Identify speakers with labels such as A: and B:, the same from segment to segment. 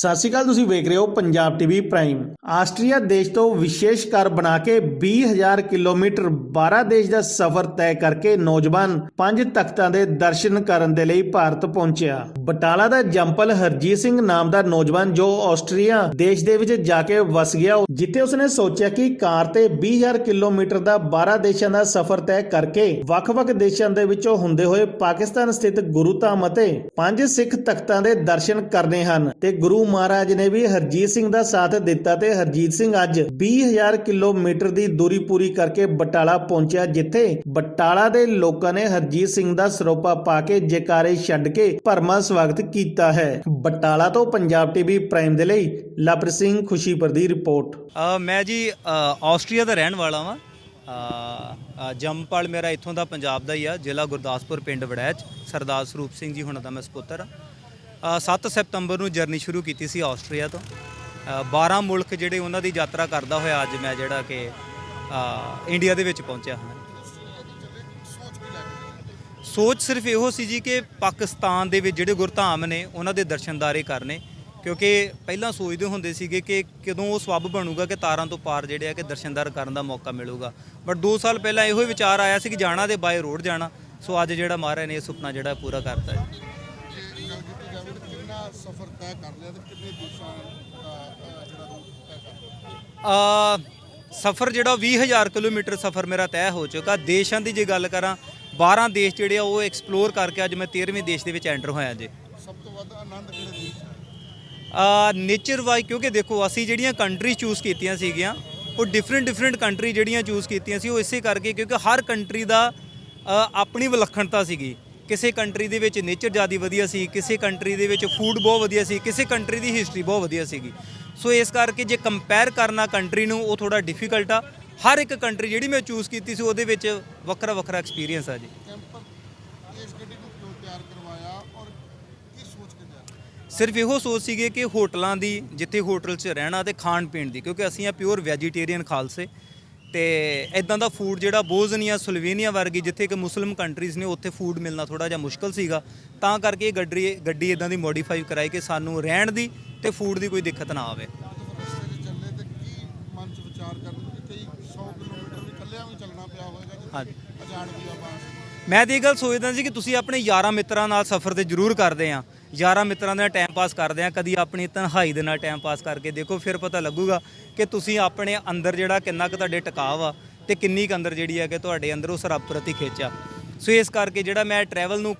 A: ਸਤਿ ਸ਼੍ਰੀ ਅਕਾਲ, ਤੁਸੀਂ ਵੇਖ ਰਹੇ ਹੋ ਪੰਜਾਬ ਟੀਵੀ ਪ੍ਰਾਈਮ। ਆਸਟਰੀਆ ਦੇਸ਼ ਤੋਂ ਵਿਸ਼ੇਸ਼ ਕਾਰ ਬਣਾ ਕੇ 20000 ਕਿਲੋਮੀਟਰ 12 ਦੇਸ਼ ਦਾ ਸਫ਼ਰ ਤੈਅ ਕਰਕੇ ਨੌਜਵਾਨ ਪੰਜ ਤਖਤਾਂ ਦੇ ਦਰਸ਼ਨ ਕਰਨ ਦੇ ਲਈ ਭਾਰਤ ਪਹੁੰਚਿਆ। ਬਟਾਲਾ ਦਾ ਜੰਪਲ ਹਰਜੀਤ ਸਿੰਘ ਨਾਮ ਦਾ ਨੌਜਵਾਨ ਜੋ ਆਸਟਰੀਆ ਦੇਸ਼ ਦੇ ਵਿੱਚ ਜਾ ਕੇ ਵਸ ਗਿਆ, ਜਿੱਥੇ ਉਸਨੇ ਸੋਚਿਆ ਕਿ ਕਾਰ ਤੇ 20000 ਕਿਲੋਮੀਟਰ ਦਾ 12 ਦੇਸ਼ਾਂ ਦਾ ਸਫ਼ਰ ਤੈਅ ਕਰਕੇ ਵੱਖ-ਵੱਖ ਦੇਸ਼ਾਂ ਦੇ ਵਿੱਚੋਂ ਹੁੰਦੇ ਹੋਏ ਪਾਕਿਸਤਾਨ ਸਥਿਤ ਗੁਰੂ ਧਾਮ ਅਤੇ ਪੰਜ ਸਿੱਖ ਤਖਤਾਂ ਦੇ ਦਰਸ਼ਨ ਕਰਨੇ ਹਨ ਤੇ ਗੁਰੂ ਮਹਾਰਾਜ ਨੇ ਵੀ ਹਰਜੀਤ ਸਿੰਘ ਦਾ ਸਾਥ ਦਿੱਤਾ ਤੇ ਹਰਜੀਤ ਸਿੰਘ ਅੱਜ 20000 ਕਿਲੋਮੀਟਰ ਦੀ ਦੂਰੀ ਪੂਰੀ ਕਰਕੇ ਬਟਾਲਾ ਪਹੁੰਚਿਆ ਜਿੱਥੇ ਬਟਾਲਾ ਦੇ ਲੋਕਾਂ ਨੇ ਹਰਜੀਤ ਸਿੰਘ ਦਾ ਸਰੋਪਾ ਪਾ ਕੇ ਜੈਕਾਰੇ ਛੱਡ ਕੇ ਭਰਮਾ ਸਵਾਗਤ ਕੀਤਾ ਹੈ। ਬਟਾਲਾ ਤੋਂ ਪੰਜਾਬ ਟੀਵੀ ਪ੍ਰਾਈਮ ਦੇ ਲਈ ਲਵਪ੍ਰੀਤ ਸਿੰਘ ਖੁਸ਼ੀਪੁਰ ਦੀ ਰਿਪੋਰਟ।
B: ਮੈਂ ਜੀ ਅ, ਆਸਟਰੀਆ ਦਾ ਰਹਿਣ ਵਾਲਾ ਵਾਂ। ਜੰਮਪਲ ਮੇਰਾ ਇੱਥੋਂ ਦਾ ਪੰਜਾਬ ਦਾ ਹੀ ਆ ਜ਼ਿਲ੍ਹਾ ਗੁਰਦਾਸਪੁਰ ਪਿੰਡ ਵੜੈਚ। ਸਰਦਾਰ ਸਰੂਪ ਸਿੰਘ ਜੀ ਹੁਣਾਂ ਦਾ ਮੈਂ ਸਪੁੱਤਰ ਆ। 7 ਸਤੰਬਰ ਨੂੰ ਜਰਨੀ ਸ਼ੁਰੂ ਕੀਤੀ ਸੀ ਆਸਟਰੀਆ ਤੋਂ। ਅ, 12 ਮੁਲਕ ਜਿਹੜੇ ਉਹਨਾਂ ਦੀ ਯਾਤਰਾ ਕਰਦਾ ਹੋਇਆ ਅੱਜ ਮੈਂ ਜਿਹੜਾ ਕਿ ਇੰਡੀਆ ਦੇ ਵਿੱਚ ਪਹੁੰਚਿਆ ਹਾਂ। ਸੋਚ ਸਿਰਫ ਇਹੋ ਸੀ ਜੀ ਕਿ ਪਾਕਿਸਤਾਨ ਦੇ ਵਿੱਚ ਜਿਹੜੇ ਗੁਰਧਾਮ ਨੇ ਉਹਨਾਂ ਦੇ ਦਰਸ਼ਨਦਾਰੇ ਕਰਨੇ। ਕਿਉਂਕਿ ਪਹਿਲਾਂ ਸੋਚਦੇ ਹੁੰਦੇ ਸੀਗੇ ਕਿ ਕਦੋਂ ਉਹ ਸਵੱਬ ਬਣੂਗਾ ਕਿ ਤਾਰਾਂ ਤੋਂ ਪਾਰ ਜਿਹੜੇ ਆ ਕਿ ਦਰਸ਼ਨਦਾਰ ਕਰਨ ਦਾ ਮੌਕਾ ਮਿਲੂਗਾ। ਬਟ 2 ਸਾਲ ਪਹਿਲਾਂ ਇਹੋ ਹੀ ਵਿਚਾਰ ਆਇਆ ਸੀ ਕਿ ਜਾਣਾ ਤੇ ਬਾਏ ਰੋਡ ਜਾਣਾ। ਸੋ ਅੱਜ ਜਿਹੜਾ ਮਹਾਰਾਜ ਨੇ ਇਹ ਸੁਪਨਾ ਜਿਹੜਾ ਪੂਰਾ ਕਰਤਾ ਹੈ।
C: ਕੀਤੀ ਜਾਵੇ ਤਾਂ ਕਿੰਨਾ ਸਫ਼ਰ ਤੈਅ ਕਰ ਲਿਆ ਤੇ ਕਿੰਨੇ ਦੇਸ਼ਾਂ ਦਾ ਜਿਹੜਾ ਰੂਟ ਤੈਅ ਕਰ ਲਿਆ?
B: ਸਫ਼ਰ ਜਿਹੜਾ 20000 ਕਿਲੋਮੀਟਰ ਸਫ਼ਰ ਮੇਰਾ ਤੈਅ ਹੋ ਚੁੱਕਾ। ਦੇਸ਼ਾਂ ਦੀ ਜੇ ਗੱਲ ਕਰਾਂ 12 ਦੇਸ਼ ਜਿਹੜੇ ਆ ਉਹ ਐਕਸਪਲੋਰ ਕਰਕੇ ਅੱਜ ਮੈਂ 13ਵੇਂ ਦੇਸ਼ ਦੇ ਵਿੱਚ ਐਂਟਰ ਹੋਇਆ ਜੀ।
C: ਸਭ ਤੋਂ ਵੱਧ ਆਨੰਦ ਕਿਹੜੇ ਦੇਸ਼
B: ਆ ਨੇਚਰ ਵਾਈ ਕਿਉਂਕਿ ਦੇਖੋ ਅਸੀਂ ਜਿਹੜੀਆਂ ਕੰਟਰੀ ਚੂਜ਼ ਕੀਤੀਆਂ ਸੀਗੀਆਂ ਉਹ ਡਿਫਰੈਂਟ ਡਿਫਰੈਂਟ ਕੰਟਰੀ ਜਿਹੜੀਆਂ ਚੂਜ਼ ਕੀਤੀਆਂ ਸੀ ਉਹ ਇਸੇ ਕਰਕੇ ਕਿਉਂਕਿ ਹਰ ਕੰਟਰੀ ਦਾ ਆਪਣੀ ਵਿਲੱਖਣਤਾ ਸੀਗੀ। ਕਿਸੇ ਕੰਟਰੀ ਦੇ ਵਿੱਚ ਨੇਚਰ ਜ਼ਿਆਦਾ ਵਧੀਆ ਸੀ, ਕਿਸੇ ਕੰਟਰੀ ਦੇ ਵਿੱਚ ਫੂਡ ਬਹੁਤ ਵਧੀਆ ਸੀ, ਕਿਸੇ ਕੰਟਰੀ ਦੀ ਹਿਸਟਰੀ ਬਹੁਤ ਵਧੀਆ ਸੀਗੀ। ਸੋ ਇਸ ਕਰਕੇ ਜੇ ਕੰਪੇਅਰ ਕਰਨਾ ਕੰਟਰੀ ਨੂੰ, ਉਹ ਥੋੜਾ ਡਿਫਿਕਲਟ ਆ। ਹਰ ਇੱਕ ਕੰਟਰੀ ਜਿਹੜੀ ਮੈਂ ਚੂਜ਼ ਕੀਤੀ ਸੀ, ਉਹਦੇ ਵਿੱਚ ਵੱਖਰਾ ਵੱਖਰਾ ਐਕਸਪੀਰੀਅੰਸ ਆ ਜੀ। ਸਿਰਫ ਇਹੋ ਸੋਚ ਸੀਗੇ ਕਿ ਹੋਟਲਾਂ ਦੀ, ਜਿੱਥੇ ਹੋਟਲ 'ਚ ਰਹਿਣਾ ਤੇ ਖਾਣ ਪੀਣ ਦੀ, ਕਿਉਂਕਿ ਅਸੀਂ ਆ ਪਿਓਰ ਵੈਜੀਟੇਰੀਅਨ ਖਾਲਸੇ। ਤੇ ਇਦਾਂ ਦਾ ਫੂਡ ਜਿਹੜਾ ਬੋਜ਼ਨੀਆ ਸਲੋਵੇਨੀਆ ਵਰਗੀ ਜਿੱਥੇ ਕਿ ਮੁਸਲਿਮ ਕੰਟਰੀਜ਼ ਨੇ ਉੱਥੇ ਫੂਡ ਮਿਲਣਾ ਥੋੜਾ ਜਿਹਾ ਮੁਸ਼ਕਲ ਸੀਗਾ। ਤਾਂ ਕਰਕੇ ਇਹ ਗੱਡੀ ਗੱਡੀ ਇਦਾਂ ਦੀ ਮੋਡੀਫਾਈ ਕਰਾਈ ਕਿ ਸਾਨੂੰ ਰਹਿਣ ਦੀ ਤੇ ਫੂਡ ਦੀ ਕੋਈ ਦਿੱਕਤ ਨਾ ਆਵੇ।
C: ਜਦੋਂ ਰਸਤੇ 'ਚ ਚੱਲੇ ਤੇ ਕੀ ਮਨ 'ਚ ਵਿਚਾਰ ਕਰਦੇ ਕਿ ਕਈ 100 ਕਿਲੋਮੀਟਰ ਵੀ ਇਕੱਲਿਆਂ ਵੀ ਚੱਲਣਾ ਪਿਆ ਹੋਵੇਗਾ
B: ਹਾਂਜੀ।
C: ਜਿੱਥੇ ਅਜਾਣ ਵੀ ਆਪਾਂ।
B: ਮੈਂ ਤੇ ਇਹ ਗੱਲ ਸੋਚਦਾ ਸੀ ਕਿ ਤੁਸੀਂ ਆਪਣੇ ਯਾਰਾਂ ਮਿੱਤਰਾਂ ਨਾਲ ਸਫ਼ਰ ਤੇ ਜ਼ਰੂਰ ਕਰਦੇ ਆ। ਯਾਰਾਂ ਮਿੱਤਰਾਂ ਨਾਲ ਟਾਈਮ ਪਾਸ ਕਰਦੇ ਆ ਕਦੀ ਆਪਣੀ ਤਨਹਾਈ ਦੇ ਨਾਲ ਟਾਈਮ ਪਾਸ ਕਰਕੇ ਦੇਖੋ ਫਿਰ ਪਤਾ ਲੱਗੂਗਾ ਕਿ ਤੁਸੀਂ ਆਪਣੇ ਅੰਦਰ ਜਿਹੜਾ ਕਿੰਨਾ ਕੁ ਤੁਹਾਡੇ ਟਿਕਾਵ ਆ ਤੇ ਕਿੰਨੀ ਕੁ ਅੰਦਰ ਜਿਹੜੀ ਹੈ ਕਿ ਤੁਹਾਡੇ ਅੰਦਰ ਉਸ ਰੱਬ ਪ੍ਰਤੀ ਖਿੱਚ ਸੋ ਇਸ ਕਰਕੇ ਜਿਹੜਾ ਮੈਂ ਟਰੈਵਲ ਨੂੰ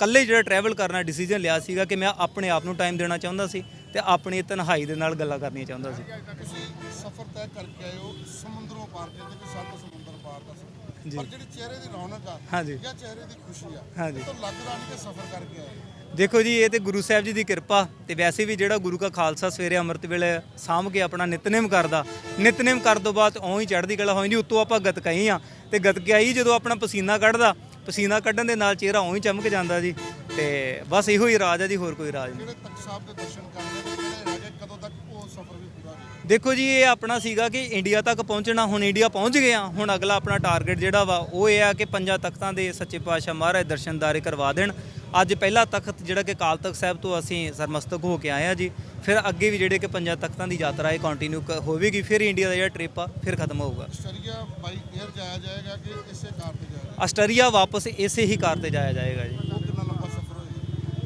B: ਕੱਲੇ ਜਿਹੜਾ ਟਰੈਵਲ ਕਰਨਾ ਡਿਸੀਜਨ ਲਿਆ ਸੀਗਾ ਕਿ ਮੈਂ ਆਪਣੇ ਆਪ ਨੂੰ ਟਾਈਮ ਦੇਣਾ ਚਾਹੁੰਦਾ ਸੀ ਤੇ ਆਪਣੀ ਤਨਹਾਈ ਦੇ ਨਾਲ ਗੱਲਾਂ ਕਰਨੀਆਂ ਚਾਹੁੰਦਾ ਸੀ।
C: ਤੁਸੀਂ ਸਫ਼ਰ ਤੈਅ ਕਰਕੇ ਆਏ ਹੋ ਸਮੁੰਦਰੋਂ ਪਾਰ ਕਹਿੰਦੇ ਕਿ ਸੱਤ ਸਮੁੰਦਰ ਪਾਰ ਦਾ ਸਫ਼ਰ। ਪਰ ਜਿਹੜੀ ਚਿਹਰੇ ਦੀ ਰੌਣਕ ਆ। ਜਾਂ ਚਿਹਰੇ ਦੀ ਖੁਸ਼ੀ ਆ ਤਾਂ ਲੱਗਦਾ ਨਹੀਂ ਕਿ ਸਫ਼ਰ ਕਰਕੇ ਆਏ
B: ਦੇਖੋ ਜੀ ਇਹ ਤੇ ਗੁਰੂ ਸਾਹਿਬ ਜੀ ਦੀ ਕਿਰਪਾ ਤੇ ਵੈਸੇ ਵੀ ਜਿਹੜਾ ਗੁਰੂ ਕਾ ਖਾਲਸਾ ਸਵੇਰੇ ਅੰਮ੍ਰਿਤ ਵੇਲੇ ਸਾਂਭ ਕੇ ਆਪਣਾ ਨਿਤਨੇਮ ਕਰਦਾ ਨਿਤਨੇਮ ਕਰਨ ਤੋਂ ਬਾਅਦ ਓਂ ਹੀ ਚੜ੍ਹਦੀ ਕਲਾ ਹੋ ਜਾਂਦੀ ਉੱਤੋਂ ਆਪਾਂ ਗਤਕਾਈ ਆ ਤੇ ਗਤਕਾਈ ਜਦੋਂ ਆਪਣਾ ਪਸੀਨਾ ਕੱਢਦਾ ਪਸੀਨਾ ਕੱਢਣ ਦੇ ਨਾਲ ਚਿਹਰਾ ਓਂ ਹੀ ਚਮਕ ਜਾਂਦਾ ਜੀ ਤੇ ਬਸ ਇਹੋ ਹੀ ਰਾਜ ਆ ਜੀ ਹੋਰ ਕੋਈ ਰਾਜ ਨਹੀਂ।
C: ਜਿਹੜੇ ਤਖਤ ਸਾਹਿਬ ਦੇ ਦਰਸ਼ਨ ਕਰਨੇ ਤੇ ਜਿਹੜੇ ਹੈਗੇ ਕਦੋਂ ਤੱਕ ਉਹ ਸਫ਼ਰ ਵੀ ਪੂਰਾ ਹੋਵੇ
B: ਦੇਖੋ ਜੀ ਇਹ ਆਪਣਾ ਸੀਗਾ ਕਿ ਇੰਡੀਆ ਤੱਕ ਪਹੁੰਚਣਾ ਹੁਣ ਇੰਡੀਆ ਪਹੁੰਚ ਗਏ ਆ ਹੁਣ ਅਗਲਾ ਆਪਣਾ ਟਾਰਗੇਟ ਜਿਹੜਾ ਵਾ ਉਹ ਇਹ ਆ ਕਿ ਪੰਜਾਂ ਤਖਤਾਂ ਦੇ ਸੱਚੇ ਪਾਤਸ਼ਾਹ ਮਹਾਰਾਜ ਦਰਸ਼ਨਦਾਰੇ ਕਰਵਾ ਦੇਣ। ਅੱਜ ਪਹਿਲਾ ਤਖਤ ਜਿਹੜਾ ਕਿ ਕਾਲ ਤਖਤ ਸਾਹਿਬ ਤੋਂ ਅਸੀਂ ਸਰਮਸਤਕ ਹੋ ਕੇ ਆਏ ਆ ਜੀ। ਫਿਰ ਅੱਗੇ ਵੀ ਜਿਹੜੇ ਕਿ ਪੰਜਾਂ ਤਖਤਾਂ ਦੀ ਯਾਤਰਾ ਇਹ ਕੰਟੀਨਿਊ ਹੋਵੇਗੀ ਫਿਰ ਇੰਡੀਆ ਦਾ ਜਿਹੜਾ ਟ੍ਰਿਪ ਆ ਫਿਰ ਖਤਮ ਹੋਊਗਾ।
C: ਆਸਟਰੀਆ ਬਾਈ 에ਅਰ ਜਾਇਆ ਜਾਏਗਾ ਕਿ ਇਸੇ ਕਾਰ ਤੇ ਜਾਏਗਾ?
B: ਆਸਟਰੀਆ ਵਾਪਸ ਇਸੇ ਹੀ ਕਾਰ ਤੇ ਜਾਇਆ ਜਾਏਗਾ ਜੀ।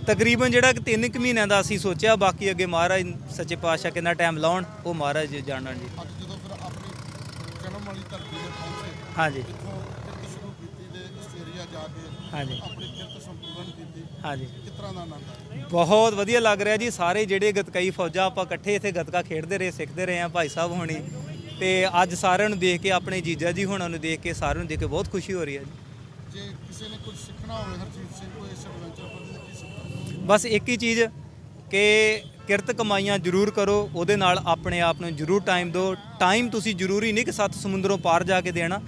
B: ਤਕਰੀਬਨ ਜਿਹੜਾ ਕਿ 3 ਕੁ ਮਹੀਨਿਆਂ ਦਾ ਅਸੀਂ ਸੋਚਿਆ ਬਾਕੀ ਅੱਗੇ ਮਹਾਰਾਜ ਸੱਚੇ ਪਾਤਸ਼ਾਹ ਕਿੰਨਾ ਟਾਈਮ ਲਾਉਣ ਉਹ ਮਹਾਰਾਜ ਜਾਣਨ ਜੀ।
C: ਅੱਜ ਜਦੋਂ ਫਿਰ ਆਪਣੀ ਜਨਮ ਵਾਲੀ ਧਰਤੀ ਤੇ ਪਹੁੰਚੇ
B: ਹਾਂਜੀ
C: ਇੱਥੋਂ ਕਿਰਤ ਸ਼ੁਰੂ ਕੀਤੀ ਤੇ ਆਸਟਰੀਆ ਜਾ ਕੇ
B: ਹਾਂਜੀ।
C: ਆਪਣੀ ਕਿਰਤ ਸੰਪੂਰਨ ਕੀਤੀ।
B: ਹਾਂਜੀ।
C: ਕਿਸ ਤਰ੍ਹਾਂ ਦਾ ਆਨੰਦ ਆਇਆ?
B: ਬਹੁਤ ਵਧੀਆ ਲੱਗ ਰਿਹਾ ਜੀ। ਸਾਰੇ ਜਿਹੜੇ ਗਤਕਈ ਫੌਜਾਂ ਆਪਾਂ ਇਕੱਠੇ ਇੱਥੇ ਗਤਕਾ ਖੇਡਦੇ ਰਹੇ ਸਿੱਖਦੇ ਰਹੇ ਆ ਭਾਈ ਸਾਹਿਬ ਹੋਣੀ। ਤੇ ਅੱਜ ਸਾਰਿਆਂ ਨੂੰ ਦੇਖ ਕੇ ਆਪਣੇ ਜੀਜਾ ਜੀ ਹੁਣਾਂ ਨੂੰ ਦੇਖ ਕੇ ਸਾਰਿਆਂ ਨੂੰ ਦੇਖ ਕੇ ਬਹੁਤ ਖੁਸ਼ੀ ਹੋ ਰਹੀ ਹੈ ਜੀ।
C: ਜੇ ਕਿਸੇ ਨੇ ਕੁਝ ਸਿੱਖਣਾ ਹੋਵੇ ਹਰਜੀਤ ਸਿੰਘ ਕੋਲ ਇਸ ਐਡਵੈਂਚਰ ਪਰ ਤੇ ਕੀ ਸਿੱਖਣਾ?
B: ਬਸ ਇੱਕ ਹੀ ਚੀਜ਼ ਕਿ ਕਿਰਤ ਕਮਾਈਆਂ ਜ਼ਰੂਰ ਕਰੋ ਉਹਦੇ ਨਾਲ ਆਪਣੇ ਆਪ ਨੂੰ ਜ਼ਰੂਰ ਟਾਈਮ ਦਿਓ। ਟਾਈਮ ਤੁਸੀਂ ਜ਼ਰੂਰੀ ਨਹੀਂ ਕਿ ਸੱਤ ਸਮੁੰਦਰੋਂ ਪਾਰ ਜਾ ਕੇ ਦੇਣਾ।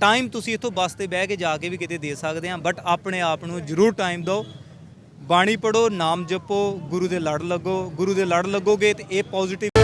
B: ਟਾਈਮ ਤੁਸੀਂ ਇੱਥੋਂ ਬੱਸ ਤੇ ਬਹਿ ਕੇ ਜਾ ਕੇ ਵੀ ਕਿਤੇ ਦੇ ਸਕਦੇ ਆ ਬਟ ਆਪਣੇ ਆਪ ਨੂੰ ਜ਼ਰੂਰ ਟਾਈਮ ਦਿਓ। ਬਾਣੀ ਪੜੋ ਨਾਮ ਜਪੋ, ਗੁਰੂ ਦੇ ਲੜ ਲੱਗੋ, ਗੁਰੂ ਦੇ ਲੜ ਲੱਗੋਗੇ ਤੇ ਇਹ ਪੋਜ਼ਿਟਿਵ